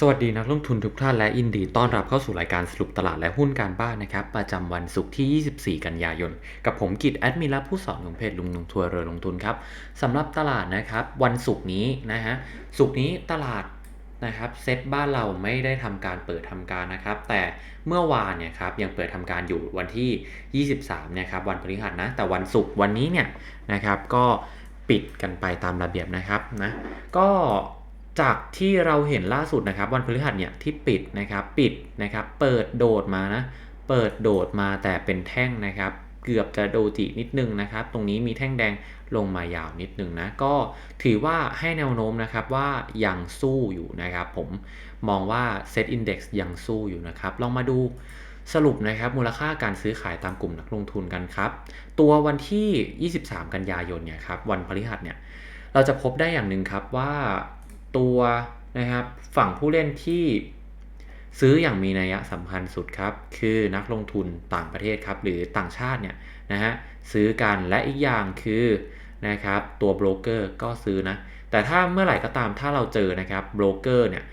สวัสดีนักลงทุนทุกท่านและยินดีต้อนรับเข้าสู่รายการสรุปตลาดและหุ้นการบ้านนะครับ ประจำวันศุกร์ที่ 24 กันยายน กับผมกิตแอดมินและผู้สอนของเพจลุงลงทัวร์เรือลงทุนครับสำหรับตลาดนะครับ วันศุกร์นี้นะฮะศุกร์นี้ตลาดนะครับเซตบ้านเราไม่ได้ทำการเปิดทำการนะครับ แต่เมื่อวานเนี่ยครับยังเปิดทำการอยู่วันที่ 23นะครับวันพฤหัสนะแต่วันศุกร์วันนี้เนี่ยนะครับก็ปิดกันไปตามระเบียบนะครับนะก็ จากที่เราเห็นล่าสุดนะครับวันพฤหัสเนี่ยที่ปิดนะครับปิดนะครับเปิดโดดมานะเปิดโดดมาแต่เป็นแท่งนะครับ เกือบจะโดจินิดนึงนะครับ ตรงนี้มีแท่งแดงลงมายาวนิดนึงนะก็ถือว่าให้แนวโน้มนะครับว่ายังสู้อยู่นะครับผมมองว่า Set Index ยังสู้อยู่นะครับ ลองมาดูสรุปนะครับมูลค่าการซื้อขายตามกลุ่มนักลงทุนกันครับ ตัววันที่ 23 กันยายนเนี่ยครับวันพฤหัสเนี่ยเราจะพบได้อย่างหนึ่งครับว่า ตัวนะครับ ฝั่งผู้เล่นที่ซื้ออย่างมีนัยสำคัญสุดครับ คือนักลงทุนต่างประเทศครับ หรือต่างชาติเนี่ยนะฮะซื้อกันและอีกอย่างคือนะครับตัวโบรกเกอร์ก็ซื้อนะ แต่ถ้าเมื่อไหร่ก็ตามถ้าเราเจอนะครับโบรกเกอร์เนี่ย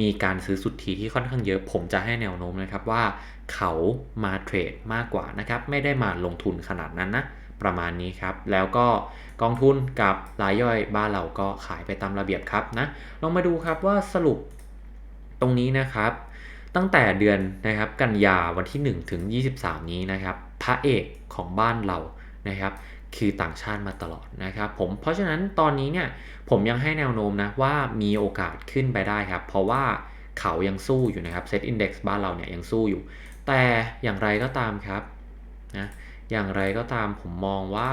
มีการซื้อสุทธิที่ค่อนข้างเยอะผมจะให้แนวโน้มนะครับว่าเขามาเทรดมากกว่านะครับ ไม่ได้มาลงทุนขนาดนั้นนะ ประมาณนี้ครับ แล้วก็ กองทุนกับรายย่อยบ้านเราก็ขายไปตามระเบียบครับนะลองมาดูครับว่าสรุปตรงนี้นะครับ ตั้งแต่เดือนนะครับกันยาวันที่ 1 ถึง 23 นี้นะครับ พระเอกของบ้านเรานะครับคือต่างชาติมาตลอดนะครับผมเพราะฉะนั้นตอนนี้เนี่ยผมยังให้แนวโน้มนะว่ามีโอกาสขึ้นไปได้ครับ เพราะว่าเขายังสู้อยู่นะครับ Set Index บ้านเราเนี่ยยังสู้อยู่ แต่อย่างไรก็ตามครับนะอย่างไรก็ตามผมมองว่า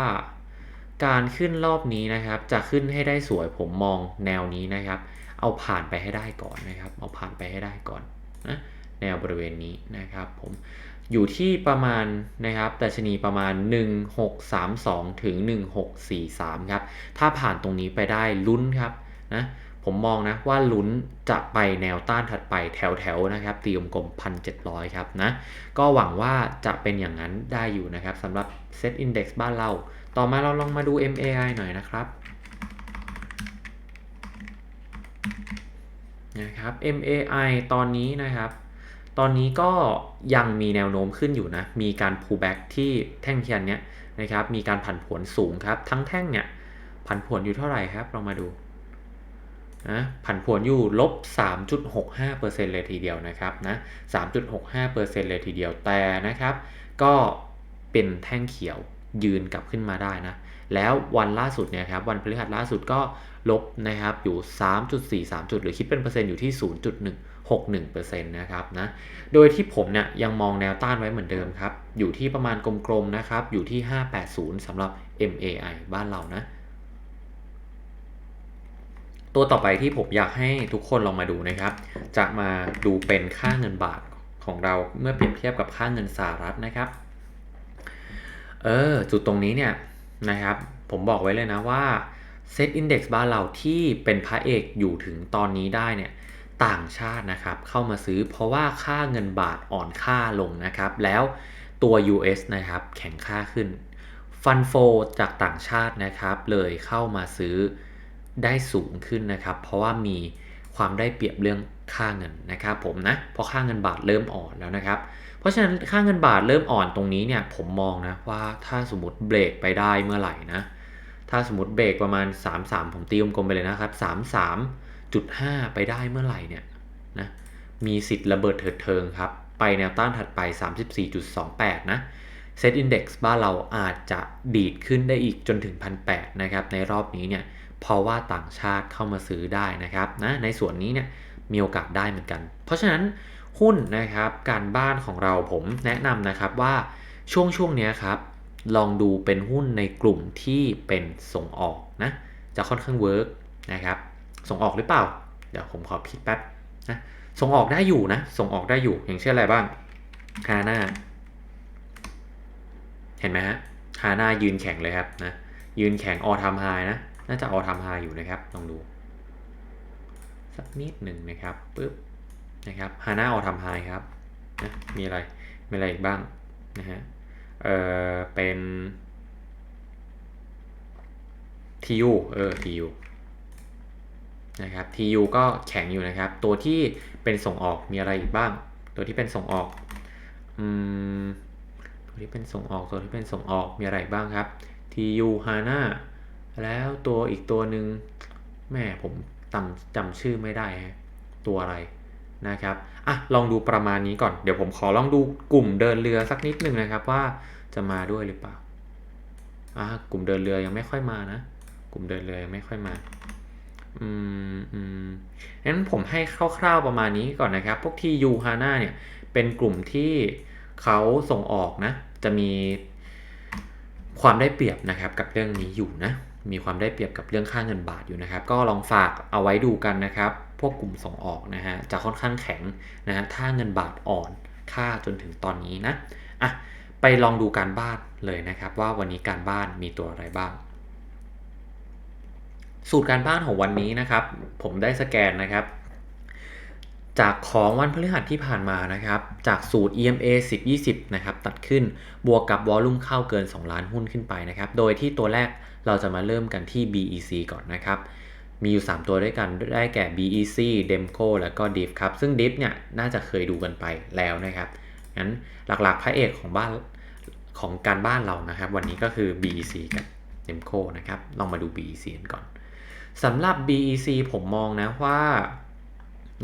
การขึ้นรอบนี้นะครับ จะขึ้นให้ได้สวยผมมองแนวนี้นะครับ เอาผ่านไปให้ได้ก่อนนะครับ เอาผ่านไปให้ได้ก่อนนะแนวบริเวณนี้นะครับผมอยู่ที่ประมาณนะครับดัชนีประมาณ 1632 ถึง 1643 ครับ ถ้าผ่านตรงนี้ไปได้ลุ้นครับนะ ผมมองนะว่าลุ้นจะไปแนวต้านถัดไปแถวๆนะครับตีกลมๆ1,700ครับนะก็หวังว่าจะเป็นอย่างนั้นได้อยู่นะครับสำหรับ Set Index บ้านเรา ต่อมาเราลองมาดู MAI หน่อยนะครับนะครับ MAI ตอนนี้นะครับ ตอนนี้ก็ยังมีแนวโน้มขึ้นอยู่นะ มีการ pullback ที่แท่งเทียนเนี้ยนะครับ มีการผันผวนสูงครับ ทั้งแท่งเนี่ยผันผวนอยู่เท่าไหร่ครับเรามาดู นะผันผวนอยู่ลบ 3.65%เลยทีเดียวนะครับนะ 3.65%เลยทีเดียวแต่นะครับ ก็เป็นแท่งเขียวยืนกลับขึ้นมาได้นะ แล้ววันล่าสุดเนี่ยครับวันพฤหัสล่าสุดก็ลบนะครับอยู่ 3.43 จุด หรือคิดเป็นเปอร์เซ็นต์อยู่ที่ 0.161%นะครับนะ โดยที่ผมเนี่ยยังมองแนวต้านไว้เหมือนเดิมครับ อยู่ที่ประมาณกลมๆนะครับ อยู่ที่ 580สำหรับ MAI บ้านเรานะ ตัวต่อไปที่ผมอยากให้ทุกคนลองมาดูนะครับ จะมาดูเป็นค่าเงินบาทของเราเมื่อเปรียบเทียบกับค่าเงินสหรัฐนะครับ เออจุดตรงนี้เนี่ยนะครับ ผมบอกไว้เลยนะว่า Set Index บ้านเราที่เป็นพระเอกอยู่ถึงตอนนี้ได้เนี่ยต่างชาตินะครับเข้ามาซื้อเพราะว่าค่าเงินบาทอ่อนค่าลงนะครับ แล้วตัว US นะครับแข็งค่าขึ้นฟันโฟจากต่างชาตินะครับเลยเข้ามาซื้อ ได้สูงขึ้นนะครับ เพราะว่ามีความได้เปรียบเรื่องค่าเงินนะครับผมนะเพราะค่าเงินบาทเริ่มอ่อนแล้วนะครับ เพราะฉะนั้นค่าเงินบาทเริ่มอ่อนตรงนี้เนี่ยผมมองนะว่าถ้าสมมติเบรกไปได้เมื่อไหร่นะถ้าสมมติเบรกประมาณ 3-3 ผมตีวงกลมไปเลยนะครับ 33.5ไปได้เมื่อไหร่เนี่ยนะมีสิทธิ์ระเบิดเถิดเทิงครับ ไปแนวต้านถัดไป 34.28 นะ Set Index บ้านเราอาจจะดีดขึ้นได้อีกจนถึง 1,800 นะครับ ในรอบนี้เนี่ย เพราะว่าต่างชาติเข้ามาซื้อได้นะครับนะในส่วนนี้เนี่ยมีโอกาสได้เหมือนกัน เพราะฉะนั้นหุ้นนะครับการบ้านของเราผมแนะนำนะครับว่าช่วงช่วงนี้ครับลองดูเป็นหุ้นในกลุ่มที่เป็นส่งออกนะจะค่อนข้างเวิร์กนะครับส่งออกหรือเปล่า เดี๋ยวผมขอคิดแป๊บนะส่งออกได้อยู่นะส่งออกได้อยู่อย่างเช่นอะไรบ้างฮาน่าเห็นไหมฮะฮาน่ายืนแข็งเลยครับนะยืนแข็งออทำไฮนะ น่าจะออทำไฮอยู่นะครับ ลองดู สักนิดหนึ่งนะครับปึ๊บนะครับฮาน่าออทำไฮครับนะมีอะไร มีอะไรอีกบ้างนะฮะเออเป็นทียูเออทียูนะครับ TU ก็แข็งอยู่นะครับ ตัวที่เป็นส่งออกมีอะไรอีกบ้าง ตัวที่เป็นส่งออกอืมตัวที่เป็นส่งออกตัวที่เป็นส่งออกมีอะไรบ้างครับ TU HANA แล้วตัวอีกตัวหนึ่งแม่ผมจำจำชื่อไม่ได้ฮะตัวอะไรนะครับอะลองดูประมาณนี้ก่อน เดี๋ยวผมขอลองดูกลุ่มเดินเรือสักนิดหนึ่งนะครับว่าจะมาด้วยหรือเปล่าอะกลุ่มเดินเรือยังไม่ค่อยมานะ กลุ่มเดินเรือยังไม่ค่อยมาอืมอืมงั้นผมให้คร่าวๆประมาณนี้ก่อนนะครับ พวกที่ยูฮาน่าเนี่ยเป็นกลุ่มที่เขาส่งออกนะ จะมีความได้เปรียบนะครับกับเรื่องนี้อยู่นะ มีความได้เปรียบกับเรื่องค่าเงินบาทอยู่นะครับ ก็ลองฝากเอาไว้ดูกันนะครับ พวกกลุ่มส่งออกนะฮะจะค่อนข้างแข็งนะฮะถ้าเงินบาทอ่อนค่าจนถึงตอนนี้นะอะไปลองดูการบ้านเลยนะครับ ว่าวันนี้การบ้านมีตัวอะไรบ้าง สูตรการบ้านของวันนี้นะครับ ผมได้สแกนนะครับ จากของวันพฤหัสที่ผ่านมานะครับ จากสูตร EMA 10 20 นะครับ ตัดขึ้นบวกกับวอลลุ่มเข้าเกิน 2 ล้านหุ้นขึ้นไปนะครับ โดยที่ตัวแรก เราจะมาเริ่มกันที่ BEC ก่อนนะครับ มีอยู่ 3 ตัวด้วยกันได้แก่ BEC Demco แล้วก็ DIF ครับ ซึ่ง DIF เนี่ยน่าจะเคยดูกันไปแล้วนะครับงั้นหลักๆพระเอกของบ้านของการบ้านเรานะครับ วันนี้ก็คือ BEC กับ Demco นะครับลองมาดู BEC กันก่อนสำหรับ BEC ผมมองนะว่า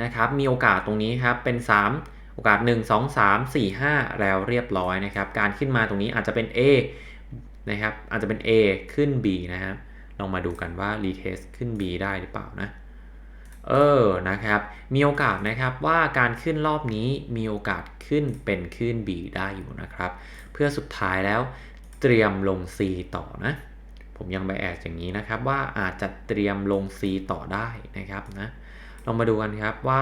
นะครับมีโอกาสตรงนี้ครับเป็น 3 โอกาส 1 2 3 4 5 แล้วเรียบร้อยนะครับ การขึ้นมาตรงนี้อาจจะเป็น A นะครับ อาจจะเป็น A ขึ้น B นะครับลองมาดูกันว่า retest ขึ้น B ได้หรือเปล่านะ เออ นะครับ มีโอกาสนะครับว่าการขึ้นรอบนี้มีโอกาสขึ้นเป็นขึ้น B ได้อยู่นะครับ เพื่อสุดท้ายแล้วเตรียมลง C ต่อนะ ผมยังไปแอดอย่างนี้นะครับว่าอาจจะเตรียมลง C ต่อได้นะครับนะ ลองมาดูกันครับว่า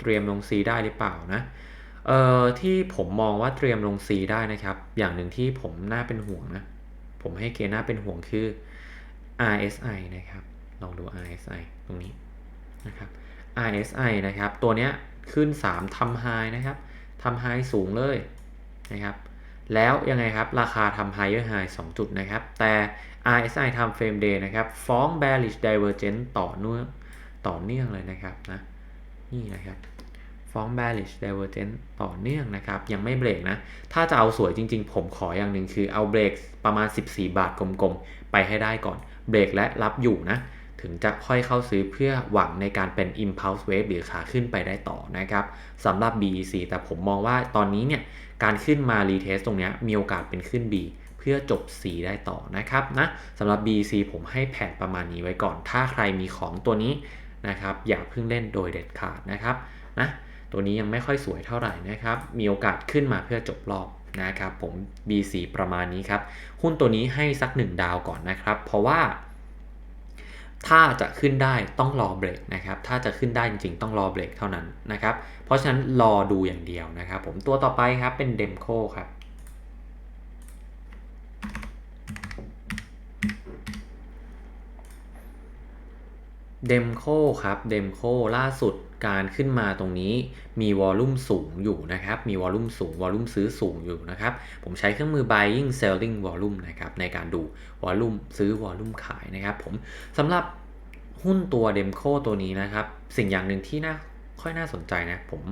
เตรียมลง C ได้หรือเปล่านะเอ่อที่ผมมองว่าเตรียมลง C ได้นะครับ อย่างหนึ่งที่ผมน่าเป็นห่วงนะ ผมให้เกณฑ์น่าเป็นห่วงคือ RSI นะครับ ลองดู RSI ตรงนี้นะครับ RSI นะครับ ตัวเนี้ยขึ้น 3ทำ high นะครับทำ high สูงเลยนะครับ แล้วยังไงครับ ราคาทำ higher high 2จุดนะครับ แต่ RSI ทำ frame day นะครับ ฟ้อง bearish divergence ต่อเนื่องต่อเนื่องเลยนะครับนะ นี่นะครับ ฟ้อง bearish divergence ต่อเนื่องนะครับ ยังไม่เบรกนะ ถ้าจะเอาสวยจริงๆ ผมขออย่างหนึ่งคือเอาเบรกประมาณ 14 บาทกลมๆ ไปให้ได้ก่อนเบรกและรับอยู่นะ ถึงจะค่อยเข้าซื้อเพื่อหวังในการเป็น impulse wave หรือขาขึ้นไปได้ต่อนะครับสำหรับ BEC แต่ผมมองว่าตอนนี้เนี่ย การขึ้นมา retest ตรงนี้มีโอกาสเป็นขึ้น B เพื่อจบ C ได้ต่อนะครับนะสำหรับ BEC ผมให้แผนประมาณนี้ไว้ก่อน ถ้าใครมีของตัวนี้นะครับอย่าเพิ่งเล่นโดยเด็ดขาดนะครับนะ ตัวนี้ยังไม่ค่อยสวยเท่าไหร่นะครับ มีโอกาสขึ้นมาเพื่อจบรอบนะครับผม BC ประมาณนี้ครับ หุ้นตัวนี้ให้สัก 1 ดาวก่อนนะครับ เพราะว่าถ้าจะขึ้นได้ต้องรอเบรกนะครับ ถ้าจะขึ้นได้จริงๆต้องรอเบรกเท่านั้นนะครับ เพราะฉะนั้นรอดูอย่างเดียวนะครับ ผมตัวต่อไปครับเป็นเดมโคครับเดมโคครับเดมโคล่าสุด การขึ้นมาตรงนี้มีวอลลุ่มสูงอยู่นะครับ มีวอลลุ่มสูง วอลลุ่มซื้อสูงอยู่นะครับ ผมใช้เครื่องมือ buying selling volume นะครับในการดูวอลลุ่มซื้อวอลลุ่มขายนะครับ ผมสำหรับหุ้นตัวเดมโคตัวนี้นะครับ สิ่งอย่างหนึ่งที่น่าค่อยน่าสนใจนะ ผม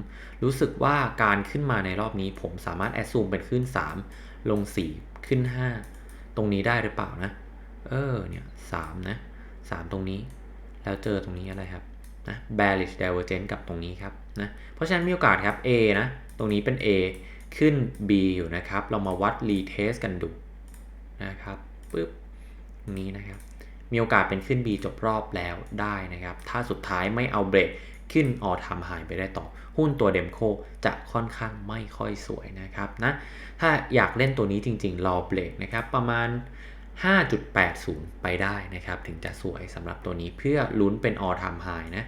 รู้สึกว่าการขึ้นมาในรอบนี้ ผมสามารถแอดซูมเป็นขึ้น 3 ลง 4 ขึ้น 5 ตรงนี้ได้หรือเปล่านะ เออเนี่ยสามนะสามตรงนี้ แล้วเจอตรงนี้อะไรครับ นะ bearish divergence กับตรงนี้ครับนะเพราะฉะนั้นมีโอกาสครับ A นะตรงนี้เป็น A ขึ้น B อยู่นะครับ เรามาวัด retest กันดูนะครับปึ๊บนี้นะครับ มีโอกาสเป็นขึ้น B จบรอบแล้วได้นะครับ ถ้าสุดท้ายไม่เอาเบรกขึ้นออทำหายไปได้ต่อ หุ้นตัวเดมโคจะค่อนข้างไม่ค่อยสวยนะครับนะถ้าอยากเล่นตัวนี้จริงๆ รอเบรกนะครับ ประมาณ 5.80 ไปได้นะครับ ถึงจะสวยสำหรับตัวนี้เพื่อลุ้นเป็น all time high นะ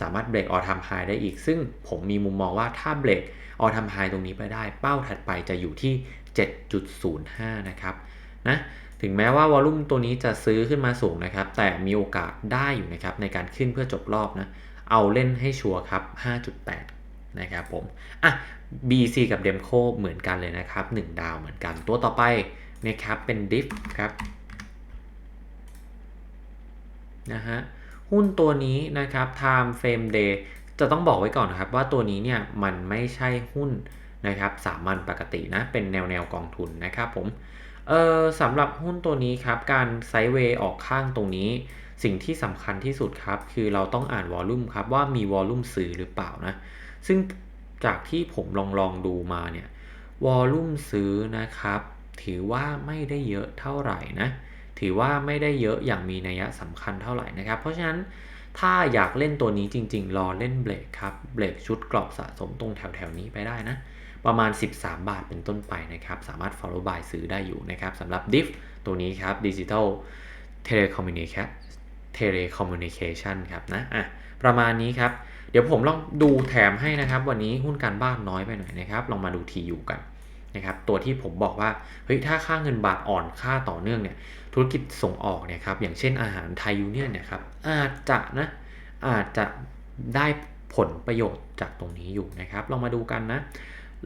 สามารถเบรก all time high ได้อีก ซึ่งผมมีมุมมองว่าถ้าเบรก all time high ตรงนี้ไปได้ เป้าถัดไปจะอยู่ที่ 7.05 นะครับนะถึงแม้ว่าวอลลุ่มตัวนี้จะซื้อขึ้นมาสูงนะครับ แต่มีโอกาสได้อยู่นะครับในการขึ้นเพื่อจบรอบนะ เอาเล่นให้ชัวร์ครับ 5.8 นะครับผม อะ BC กับ Demco เหมือนกันเลยนะครับ 1 ดาวเหมือนกัน ตัวต่อไป นะครับเป็น Diff ครับนะฮะหุ้นตัวนี้นะครับ time frame day จะต้องบอกไว้ก่อนนะครับว่าตัวนี้เนี่ยมันไม่ใช่หุ้นนะครับสามัญปกตินะเป็นแนวแนวกองทุนนะครับผมเออสำหรับหุ้นตัวนี้ครับการไซด์เวย์ออกข้างตรงนี้ สิ่งที่สำคัญที่สุดครับคือเราต้องอ่านวอลลุ่มครับว่ามีวอลลุ่มซื้อหรือเปล่านะซึ่งจากที่ผมลองลองดูมาเนี่ยวอลลุ่มซื้อนะครับ ถือว่าไม่ได้เยอะเท่าไหร่นะถือว่าไม่ได้เยอะอย่างมีนัยสำคัญเท่าไหร่นะครับ เพราะฉะนั้นถ้าอยากเล่นตัวนี้จริง ๆ รอเล่นเบรกครับเบรกชุดกรอบสะสมตรงแถวๆนี้ไปได้นะ ประมาณ 13 บาทเป็นต้นไปนะครับ สามารถ follow by ซื้อได้อยู่นะครับสำหรับ diff ตัวนี้ครับ digital telecommunication telecommunication ครับนะอะประมาณนี้ครับ เดี๋ยวผมลองดูแถมให้นะครับ วันนี้หุ้นการบ้านน้อยไปหน่อยนะครับ ลองมาดู TU กัน นะครับตัวที่ผมบอกว่าเฮ้ยถ้าค่าเงินบาทอ่อนค่าต่อเนื่องเนี่ยธุรกิจส่งออกเนี่ยครับอย่างเช่นอาหารไทยยูเนี่ยนี่ยครับอาจจะนะอาจจะได้ผลประโยชน์จากตรงนี้อยู่นะครับลองมาดูกันนะ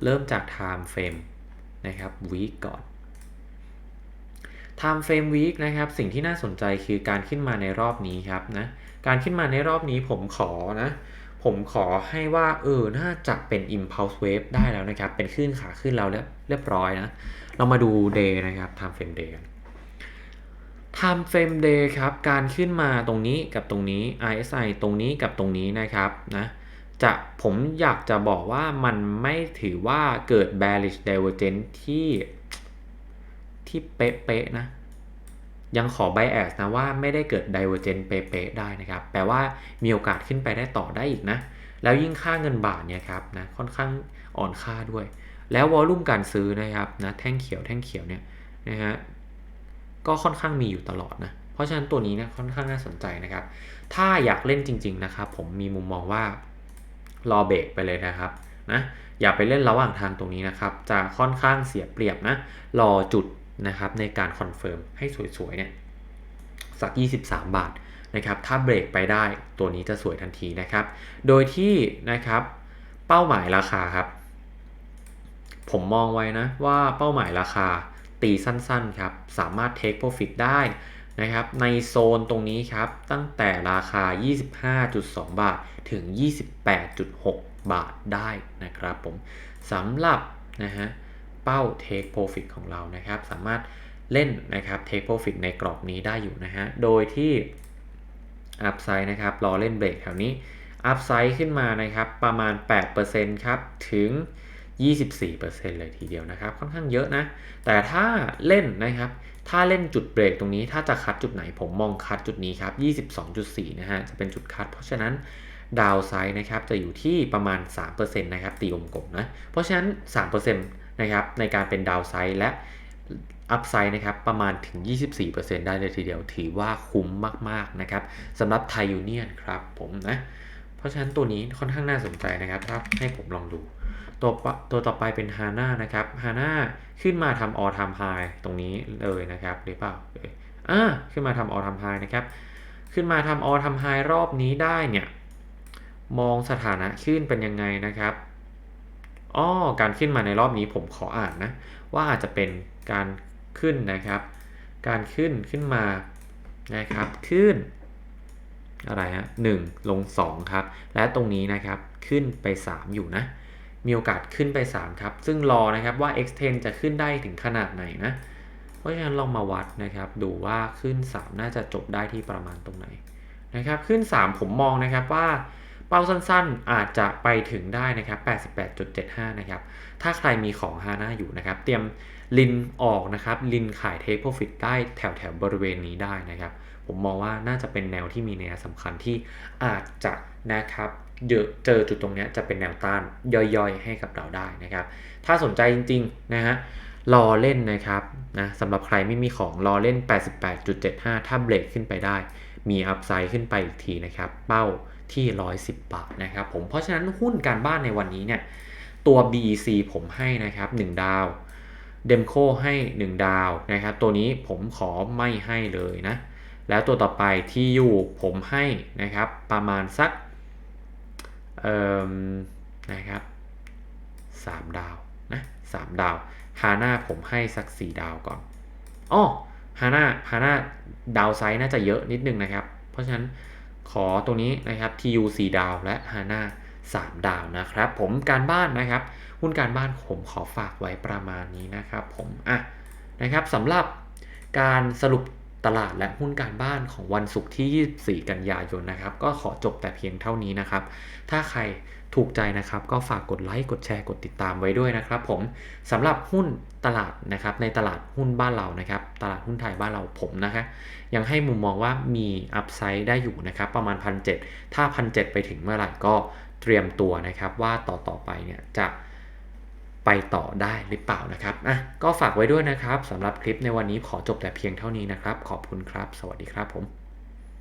เริ่มจาก time frame นะครับ week ก่อน time frame week นะครับสิ่งที่น่าสนใจคือการขึ้นมาในรอบนี้ครับนะการขึ้นมาในรอบนี้ผมขอนะ ผมขอให้ว่าเออน่าจะเป็น impulse wave ได้แล้วนะครับ เป็นขึ้นขาขึ้นแล้วเรียบเรียบร้อยนะ เรามาดู day นะครับ time frame day time frame day ครับ การขึ้นมาตรงนี้กับตรงนี้ RSI ตรงนี้กับตรงนี้นะครับนะจะผมอยากจะบอกว่ามันไม่ถือว่าเกิด bearish divergence ที่ที่เป๊ะๆนะ ยังขอ bias นะว่าไม่ได้เกิด divergence เป๊ะๆได้นะครับ แปลว่ามีโอกาสขึ้นไปได้ต่อได้อีกนะ แล้วยิ่งค่าเงินบาทเนี่ยครับนะค่อนข้างอ่อนค่าด้วย แล้ววอลลุ่มการซื้อนะครับนะแท่งเขียวแท่งเขียวเนี่ยนะฮะก็ค่อนข้างมีอยู่ตลอดนะ เพราะฉะนั้นตัวนี้นี่ยค่อนข้างน่าสนใจนะครับ ถ้าอยากเล่นจริง ๆ นะครับ ผมมีมุมมองว่ารอเบรกไปเลยนะครับนะอย่าไปเล่นระหว่างทางตรงนี้นะครับ จะค่อนข้างเสียเปรียบนะ รอจุด นะครับในการคอนเฟิร์มให้สวยๆเนี่ยสัก 23 บาทนะครับถ้าเบรกไปได้ตัวนี้จะสวยทันทีนะครับ โดยที่นะครับเป้าหมายราคาครับ ผมมองไว้นะว่าเป้าหมายราคาตีสั้นๆครับสามารถ take profit ได้นะครับในโซนตรงนี้ครับตั้งแต่ราคา 25.2 บาทถึง 28.6 บาทได้นะครับผมสำหรับนะฮะ เป้า take profit ของเรานะครับ สามารถเล่นนะครับ take profit ในกรอบนี้ได้อยู่นะฮะ โดยที่ upside นะครับ รอเล่นเบรกแถวนี้ upside ขึ้นมานะครับ ประมาณ 8%ครับ ถึง 24%เลยทีเดียวนะครับ ค่อนข้างเยอะนะ แต่ถ้าเล่นนะครับ ถ้าเล่นจุดเบรกตรงนี้ ถ้าจะคัดจุดไหน ผมมองคัดจุดนี้ครับ 22.4 นะฮะ จะเป็นจุดคัด เพราะฉะนั้นดาวไซด์นะครับจะอยู่ที่ประมาณ 3%นะครับตีกลมๆนะ เพราะฉะนั้น 3% นะครับในการเป็นดาวไซด์และอัพไซด์นะครับประมาณถึง 24%ได้เลยทีเดียวถือว่าคุ้มมากๆนะครับสำหรับไทยูเนียนครับผมนะเพราะฉะนั้นตัวนี้ค่อนข้างน่าสนใจนะครับถ้าให้ผมลองดู ตัวตัวต่อไปเป็น HANA นะครับ HANA ขึ้นมาทำ all time high ตรงนี้เลยนะครับหรือเปล่าเอ่ยอ่าขึ้นมาทำ all time high นะครับขึ้นมาทำ all time high รอบนี้ได้เนี่ยมองสถานะขึ้นเป็นยังไงนะครับ อ้อการขึ้นมาในรอบนี้ผมขออ่านนะ ว่าอาจจะเป็นการขึ้นนะครับ การขึ้นขึ้นมานะครับ ขึ้น อะไรฮะหนึ่งลง 2 ครับ และตรงนี้นะครับขึ้นไป 3 อยู่นะ มีโอกาสขึ้นไป 3 ครับ ซึ่งรอนะครับว่า extend จะขึ้นได้ถึงขนาดไหนนะ เพราะฉะนั้นลองมาวัดนะครับ ดูว่าขึ้น 3 น่าจะจบได้ที่ประมาณตรงไหนนะครับ ขึ้น 3 ผมมองนะครับว่า เป้าสั้นๆ อาจจะไปถึงได้นะครับ 88.75 นะครับ ถ้าใครมีของฮาน่าอยู่นะครับ เตรียมลินออกนะครับ ลินขายเทคโปรฟิตได้แถวแถวบริเวณนี้ได้นะครับ ผมมองว่าน่าจะเป็นแนวที่มีนัยสำคัญที่อาจจะนะครับเจอเจอจุดตรงนี้จะเป็นแนวต้านย่อยๆ ให้กับเราได้นะครับ ถ้าสนใจจริงๆนะฮะรอเล่นนะครับนะสำหรับใครไม่มีของรอเล่น 88.75 ถ้าเบรกขึ้นไปได้ มีอัพไซด์ขึ้นไปอีกทีนะครับ เป้า ที่ 110 บาทนะครับผมเพราะฉะนั้นหุ้นการบ้านในวันนี้เนี่ยตัว BEC ผมให้นะครับ 1 ดาวเดมโคให้ 1 ดาวนะครับ ตัวนี้ผมขอไม่ให้เลยนะ แล้วตัวต่อไปที่อยู่ผมให้นะครับประมาณสักเอ่อนะครับ3ดาวนะ3ดาวฮาน่าผมให้สัก 4 ดาวก่อนอ้อฮาน่าฮาน่าดาวไซด์น่าจะเยอะนิดนึงนะครับ เพราะฉะนั้น ขอตัวนี้นะครับ TU 4ดาวและ HANA 3 ดาวนะครับ ผมการบ้านนะครับ หุ้นการบ้านผมขอฝากไว้ประมาณนี้นะครับ ผมอะนะครับสำหรับการสรุปตลาดและหุ้นการบ้านของวันศุกร์ที่ 24 กันยายนนะครับ ก็ขอจบแต่เพียงเท่านี้นะครับ ถ้าใคร ถูกใจนะครับก็ฝากกดไลค์กดแชร์กดติดตามไว้ด้วยนะครับ ผมสำหรับหุ้นตลาดนะครับในตลาดหุ้นบ้านเรานะครับ ตลาดหุ้นไทยบ้านเราผมนะครับยังให้มุมมองว่ามีอัพไซด์ได้อยู่นะครับ ประมาณ 1,700 ถ้า 1,700 ไปถึงเมื่อไหร่ก็เตรียมตัวนะครับว่าต่อต่อไปเนี่ยจะไปต่อได้หรือเปล่านะครับอะก็ฝากไว้ด้วยนะครับสำหรับคลิปในวันนี้ขอจบแต่เพียงเท่านี้นะครับ ขอบคุณครับ สวัสดีครับผม